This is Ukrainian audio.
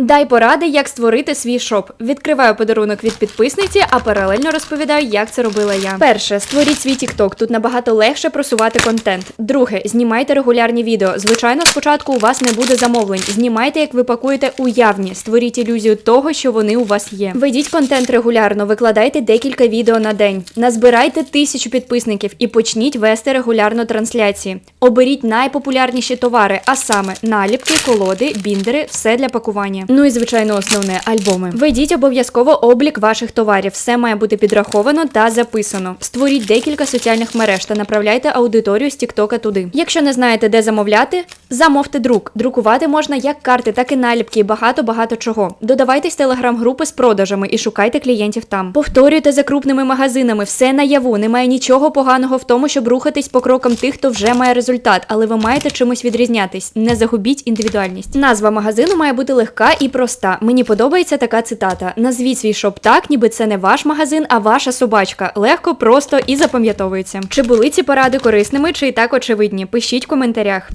Дай поради, як створити свій шоп. Відкриваю подарунок від підписниці, а паралельно розповідаю, як це робила я. Перше, створіть свій TikTok. Тут набагато легше просувати контент. Друге, знімайте регулярні відео. Звичайно, спочатку у вас не буде замовлень. Знімайте, як ви пакуєте уявні. Створіть ілюзію того, що вони у вас є. Ведіть контент регулярно, викладайте декілька відео на день. Назбирайте тисячу підписників і почніть вести регулярно трансляції. Оберіть найпопулярніші товари, а саме наліпки, колоди, біндери, все для пакування. Ну і звичайно, основне альбоми. Ведіть обов'язково облік ваших товарів. Все має бути підраховано та записано. Створіть декілька соціальних мереж та направляйте аудиторію з Тіктока туди. Якщо не знаєте, де замовляти, замовте друк. Друкувати можна як карти, так і наліпки, і багато багато чого. Додавайтесь телеграм-групи з продажами і шукайте клієнтів там. Повторюйте за крупними магазинами, все наяву. Немає нічого поганого в тому, щоб рухатись по крокам тих, хто вже має результат, але ви маєте чимось відрізнятись. Не загубіть індивідуальність. Назва магазину має бути легка і проста. Мені подобається така цитата: назвіть свій шоп так, ніби це не ваш магазин, а ваша собачка. Легко, просто і запам'ятовується. Чи були ці поради корисними, чи і так очевидні? Пишіть в коментарях.